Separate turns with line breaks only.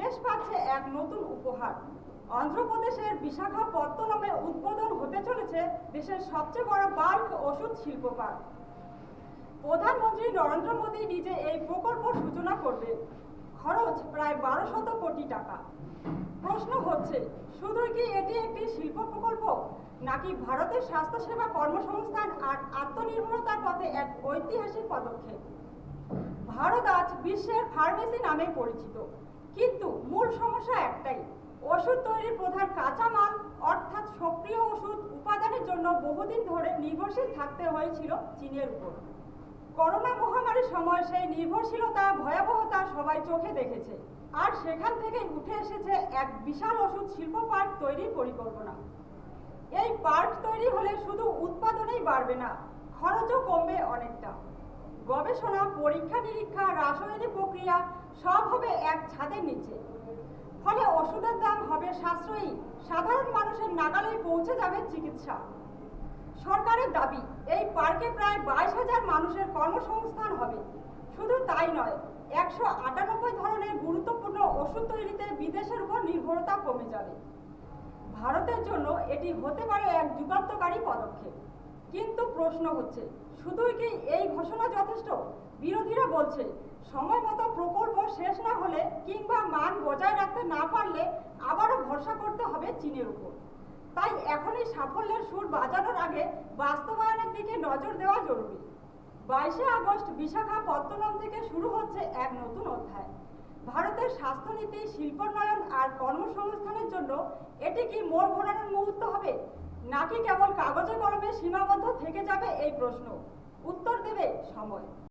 দেশ পাচ্ছে এক নতুন উপহার। অন্ধ্রপ্রদেশের বিশাখাপত্তনমে উদ্বোধন হতে চলেছে দেশের সবচেয়ে বড় বাল্ক ওষুধ শিল্প পার্ক। প্রধানমন্ত্রী নরেন্দ্র মোদী নিজে এই প্রকল্প সূচনা করবে। খরচ প্রায় বারো শত কোটি টাকা। প্রশ্ন হচ্ছে শুধুই কি এটি একটি শিল্প প্রকল্প, নাকি ভারতের স্বাস্থ্যসেবা কর্মসংস্থান আর আত্মনির্ভরতার পথে এক ঐতিহাসিক পদক্ষেপ? ভারত আজ বিশ্বের ফার্মেসি নামে পরিচিত। কিন্তু মূল সমস্যা একটাই, ওষুধ তৈরির প্রধান কাঁচামাল, অর্থাৎ সক্রিয় ওষুধ উপাদানের জন্য বহুদিন ধরে নির্ভরশীল থাকতে হয়েছিল চীনের উপর। করোনা মহামারীর সময় সেই নির্ভরশীলতা, ভয়াবহতা সবাই চোখে দেখেছে। আর সেখান থেকে উঠে এসেছে এক বিশাল ওষুধ শিল্প পার্ক তৈরির পরিকল্পনা। এই পার্ক তৈরি হলে শুধু উৎপাদনেই বাড়বে না, খরচও কমবে অনেকটা। গবেষণা, পরীক্ষা নিরীক্ষা, রাসায়নিক প্রক্রিয়া সব হবে এক ছাদের নিচে। ফলে ওষুধের দাম হবে সাশ্রয়ী। সাধারণ মানুষের নাগালেই পৌঁছে যাবে চিকিৎসা। সরকারের দাবি, এই পার্কে প্রায় বাইশ হাজার মানুষের কর্মসংস্থান হবে। শুধু তাই নয়, একশো আটানব্বই ধরনের গুরুত্বপূর্ণ ওষুধ তৈরিতে বিদেশের উপর নির্ভরতা কমে যাবে। ভারতের জন্য এটি হতে পারে এক যুগান্তকারী পদক্ষেপ। কিন্তু প্রশ্ন হচ্ছে, শুধুই কি এই ঘোষণা বলছে, সময় মতো প্রকল্প শেষ না হলে কিংবা মান বজায় রাখতে না পারলে আবারও ভরসা করতে হবে চীনের উপর। তাই এখনই সাফল্যের সুর বাজানোর আগে বাস্তবায়নের দিকে নজর দেওয়া জরুরি। বাইশে আগস্ট বিশাখাপত্তনম থেকে শুরু হচ্ছে এক নতুন অধ্যায়। ভারতের স্বাস্থ্যনীতি, শিল্পোন্নয়ন আর কর্মসংস্থানের জন্য এটি কি মোড় ঘোরানোর মুহূর্ত হবে? নাকি কেবল কাগজে কলমে সীমাবদ্ধ থেকে যাবে এই প্রশ্ন? উত্তর দেবে সময়।